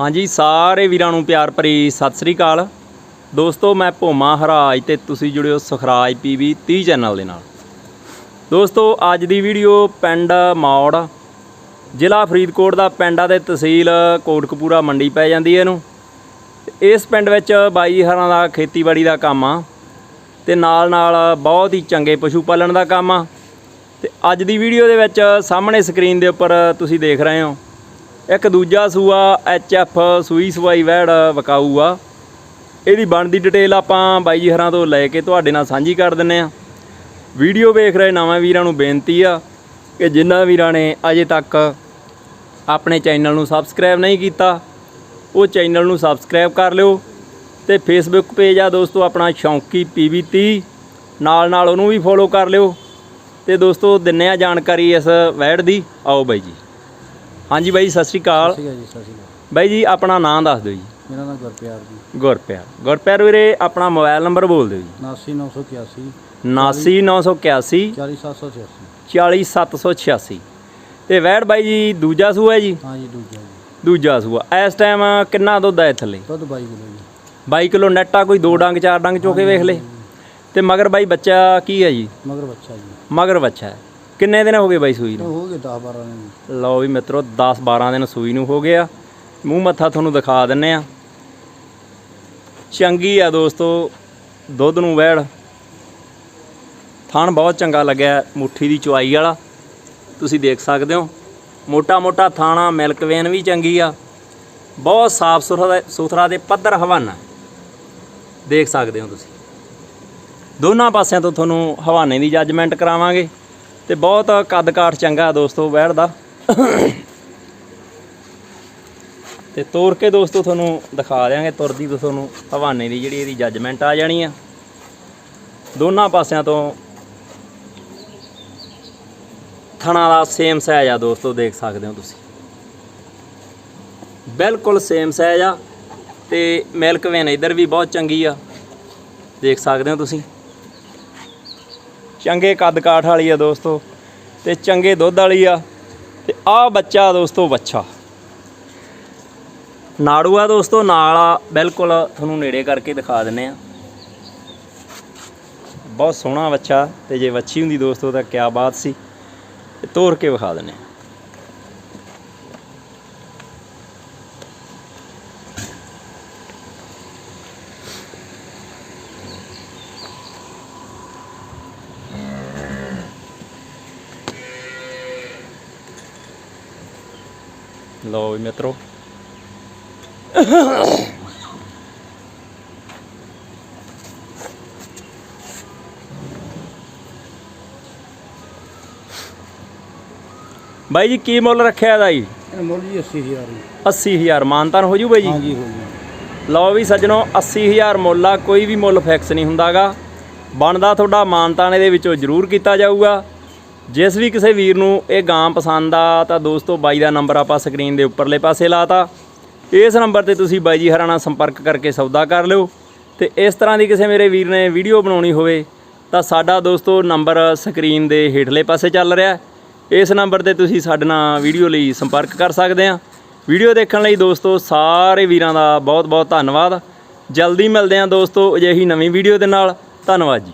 ਹਾਂਜੀ, ਸਾਰੇ ਵੀਰਾਂ ਨੂੰ ਪਿਆਰ ਭਰੀ ਸਤਿ ਸ੍ਰੀ ਅਕਾਲ। ਦੋਸਤੋ, ਮੈਂ ਭੋਮਾ ਹਰਾਜ ਤੇ ਤੁਸੀਂ ਜੁੜਿਓ ਸੁਖਰਾਜ ਪੀਵੀ 30 ਚੈਨਲ ਦੇ ਨਾਲ। ਦੋਸਤੋ, ਅੱਜ ਦੀ ਵੀਡੀਓ ਪਿੰਡ ਮੌੜ, ਜ਼ਿਲ੍ਹਾ ਫਰੀਦਕੋਟ ਦਾ ਪਿੰਡ ਆ ਤੇ ਤਹਿਸੀਲ ਕੋਟਕਪੂਰਾ ਮੰਡੀ ਪੈ ਜਾਂਦੀ ਹੈ ਇਹਨੂੰ। ਤੇ ਇਸ ਪਿੰਡ ਵਿੱਚ ਬਾਈ ਹਰਾਂ ਦਾ ਖੇਤੀਬਾੜੀ ਦਾ ਕੰਮ ਆ ਤੇ ਨਾਲ ਨਾਲ ਬਹੁਤ ਹੀ ਚੰਗੇ ਪਸ਼ੂ ਪਾਲਣ ਦਾ ਕੰਮ ਆ। ਤੇ ਅੱਜ ਦੀ ਵੀਡੀਓ ਦੇ ਵਿੱਚ ਸਾਹਮਣੇ ਸਕਰੀਨ ਦੇ ਉੱਪਰ ਤੁਸੀਂ ਦੇਖ ਰਹੇ ਹੋ। ਇੱਕ ਦੂਜਾ ਸੂਆ ਐਚ ਐਫ ਸੂਈ ਸਵਾਈ ਵੈੜ ਵਕਾਊ ਆ ਇਹਦੀ ਬਣਦੀ ਡਿਟੇਲ ਆਪਾਂ ਬਾਈ ਜੀ ਹਰਾਂ ਤੋਂ ਲੈ ਕੇ ਤੁਹਾਡੇ ਨਾਲ ਸਾਂਝੀ ਕਰ ਦਿੰਨੇ ਆ। ਵੀਡੀਓ ਵੇਖ ਰਹੇ ਨਵੇਂ ਵੀਰਾਂ ਨੂੰ ਬੇਨਤੀ ਆ ਕਿ ਜਿਨ੍ਹਾਂ ਵੀਰਾਂ ਨੇ ਅਜੇ ਤੱਕ ਆਪਣੇ ਚੈਨਲ ਨੂੰ ਸਬਸਕ੍ਰਾਈਬ ਨਹੀਂ ਕੀਤਾ, ਉਹ ਚੈਨਲ ਨੂੰ ਸਬਸਕ੍ਰਾਈਬ ਕਰ ਲਿਓ ਤੇ ਫੇਸਬੁੱਕ ਪੇਜ ਆ ਦੋਸਤੋ ਆਪਣਾ ਸ਼ੌਂਕੀ PB30 ਨਾਲ ਨਾਲ ਉਹਨੂੰ ਵੀ ਫੋਲੋ ਕਰ ਲਿਓ। ਤੇ ਦੋਸਤੋ ਦਿੰਨੇ ਆ ਜਾਣਕਾਰੀ ਇਸ ਵੈੜ ਦੀ। ਆਓ ਬਾਈ ਜੀ। ਹਾਂਜੀ ਬਾਈ ਸਤਿ ਸ਼੍ਰੀ ਅਕਾਲ। ਠੀਕ ਹੈ ਜੀ ਸਤਿ ਸ਼੍ਰੀ ਅਕਾਲ। ਬਾਈ ਜੀ ਆਪਣਾ ਨਾਮ ਦੱਸ ਦਿਓ ਜੀ। ਮੇਰਾ ਨਾਮ ਗੁਰਪਿਆਰ ਜੀ। ਗੁਰਪਿਆਰ। ਗੁਰਪਿਆਰ ਵੀਰੇ ਆਪਣਾ ਮੋਬਾਈਲ ਨੰਬਰ ਬੋਲ ਦਿਓ ਜੀ। 89981 89981 40786 40786 ਤੇ ਵੈੜ ਬਾਈ ਜੀ ਦੂਜਾ ਸੂਆ ਹੈ ਜੀ? ਹਾਂ ਜੀ ਦੂਜਾ ਜੀ। ਦੂਜਾ ਸੂਆ। ਇਸ ਟਾਈਮ ਕਿੰਨਾ ਦੁੱਧ ਹੈ ਥੱਲੇ ਦੁੱਧ 22 ਕਿਲੋ ਜੀ। 22 ਕਿਲੋ ਨੈਟਾ ਕੋਈ ਦੋ ਡੰਗ ਚਾਰ ਡੰਗ ਚੋਕੇ ਵੇਖ ਲੈ। ਤੇ ਮਗਰ ਬਾਈ ਬੱਚਾ ਕੀ ਹੈ ਜੀ? ਮਗਰ ਬੱਚਾ ਜੀ। ਮਗਰ ਬੱਚਾ ਹੈ। ਕਿੰਨੇ ਦਿਨ ਹੋ ਗਏ ਬਾਈ ਸੂਈ ਨੂੰ? ਹੋ ਗਏ 10 12 ਦਿਨ। ਜੀ। ਲਓ ਵੀ ਮਿੱਤਰੋ 10 12 ਦਿਨ ਸੂਈ ਨੂੰ ਹੋ ਗਿਆ। ਮੂੰਹ ਮੱਥਾ ਤੁਹਾਨੂੰ ਦਿਖਾ ਦਿੰਨੇ ਆ। ਚੰਗੀ ਆ ਦੋਸਤੋ ਦੁੱਧ ਨੂੰ ਵੈੜ। ਥਣ ਬਹੁਤ ਚੰਗਾ ਲੱਗਿਆ ਮੁੱਠੀ ਦੀ ਚੁਆਈ ਵਾਲਾ। ਤੁਸੀਂ ਦੇਖ ਸਕਦੇ ਹੋ ਮੋਟਾ ਮੋਟਾ ਥਾਣਾ ਮਿਲਕ ਵੇਨ ਵੀ ਚੰਗੀ ਆ। ਬਹੁਤ ਸਾਫ਼ ਸੁਥਰਾ ਸੁਥਰਾ ਤੇ ਪੱਧਰ ਹਵਾਨਾ ਦੇਖ ਸਕਦੇ ਹੋ ਤੁਸੀਂ। ਦੋਨਾਂ ਪਾਸਿਆਂ ਤੋਂ ਤੁਹਾਨੂੰ ਹਵਾਨੇ ਦੀ ਜੱਜਮੈਂਟ ਕਰਾਵਾਂਗੇ। ਤੇ ਬਹੁਤ ਕੱਦ ਕਾਠ ਚੰਗਾ ਦੋਸਤੋ ਵੈੜ ਦਾ। ਤੇ ਤੋਰ ਕੇ ਦੋਸਤੋ ਤੁਹਾਨੂੰ ਦਿਖਾ ਦਿਆਂਗੇ, ਤੁਰਦੀ ਤੋਂ ਤੁਹਾਨੂੰ ਹਵਾਨੇ ਦੀ ਜਿਹੜੀ ਇਹਦੀ ਜੱਜਮੈਂਟ ਆ ਜਾਣੀ ਆ। ਦੋਨਾਂ ਪਾਸਿਆਂ ਤੋਂ ਥਣਾ ਦਾ ਸੇਮ ਸਾਈਜ਼ ਆ ਦੋਸਤੋ, ਦੇਖ ਸਕਦੇ ਹੋ ਤੁਸੀਂ। ਬਿਲਕੁਲ ਸੇਮ ਸਾਈਜ਼ ਆ ਤੇ ਮਿਲਕ ਵੇਨ ਇਧਰ ਵੀ ਬਹੁਤ ਚੰਗੀ ਆ, ਦੇਖ ਸਕਦੇ ਹੋ ਤੁਸੀਂ। ਚੰਗੇ ਕੱਦ ਕਾਠ ਵਾਲੀ ਆ ਦੋਸਤੋ, ਤੇ ਚੰਗੇ ਦੁੱਧ ਵਾਲੀ ਆ, ਤੇ ਆ ਬੱਚਾ ਦੋਸਤੋ ਬੱਚਾ ਨਾੜੂ ਆ ਦੋਸਤੋ, ਨਾਲ ਆ, ਬਿਲਕੁਲ ਤੁਹਾਨੂੰ ਨੇੜੇ ਕਰਕੇ ਦਿਖਾ ਦਿੰਨੇ ਆ। ਬਹੁਤ ਸੋਹਣਾ ਬੱਚਾ ਤੇ ਜੇ ਵੱਛੀ ਹੁੰਦੀ ਦੋਸਤੋ ਤਾਂ ਕਿਆ ਬਾਤ ਸੀ, ਤੇ ਤੋੜ ਕੇ ਵਿਖਾ ਦਿੰਨੇ ਆ। ਲਓ ਵੀ ਮਿੱਤਰੋ ਬਾਈ ਜੀ ਕੀ ਮੁੱਲ ਰੱਖਿਆ ਇਹਦਾ ਜੀ? ਮੁੱਲ ਜੀ 80000 ਜੀ। 80000 ਮਾਨਤਾਨ ਹੋ ਜੂ ਬਾਈ ਜੀ? ਹਾਂ ਜੀ ਹੋ ਜੀ। ਲਓ ਵੀ ਸੱਜਣੋ 80000 ਮੁੱਲ ਆ ਕੋਈ ਵੀ ਮੁੱਲ ਫਿਕਸ ਨਹੀਂ ਹੁੰਦਾਗਾ। ਬਣਦਾ ਤੁਹਾਡਾ ਮਾਨਤਾਨ ਇਹਦੇ ਵਿੱਚੋਂ ਜ਼ਰੂਰ ਕੀਤਾ ਜਾਊਗਾ। ਜਿਸ ਵੀ ਕਿਸੇ ਵੀਰ ਨੂੰ ਇਹ ਗਾਂ ਪਸੰਦ ਆ, ਤਾਂ ਦੋਸਤੋ ਬਾਈ ਦਾ ਨੰਬਰ ਆਪਾਂ ਸਕਰੀਨ ਦੇ ਉੱਪਰਲੇ ਪਾਸੇ ਲਾਤਾ। ਇਸ ਨੰਬਰ ਤੇ ਤੁਸੀਂ ਬਾਈ ਜੀ ਹਰਾਂ ਨਾਲ ਸੰਪਰਕ ਕਰਕੇ ਸੌਦਾ ਕਰ ਲਿਓ। ਤੇ ਇਸ ਤਰ੍ਹਾਂ ਦੀ ਕਿਸੇ ਮੇਰੇ ਵੀਰ ਨੇ ਵੀਡੀਓ ਬਣਾਉਣੀ ਹੋਵੇ, ਤਾਂ ਸਾਡਾ ਦੋਸਤੋ ਨੰਬਰ ਸਕਰੀਨ ਦੇ ਹੇਠਲੇ ਪਾਸੇ ਚੱਲ ਰਿਹਾ ਇਸ ਨੰਬਰ ਤੇ ਤੁਸੀਂ ਸਾਡੇ ਨਾਲ ਵੀਡੀਓ ਲਈ ਸੰਪਰਕ ਕਰ ਸਕਦੇ ਆ। ਵੀਡੀਓ ਦੇਖਣ ਲਈ ਦੋਸਤੋ ਸਾਰੇ ਵੀਰਾਂ ਦਾ ਬਹੁਤ ਬਹੁਤ ਧੰਨਵਾਦ। ਜਲਦੀ ਮਿਲਦੇ ਆ ਦੋਸਤੋ ਅਜਿਹੀ ਨਵੀਂ ਵੀਡੀਓ ਦੇ ਨਾਲ। ਧੰਨਵਾਦ ਜੀ।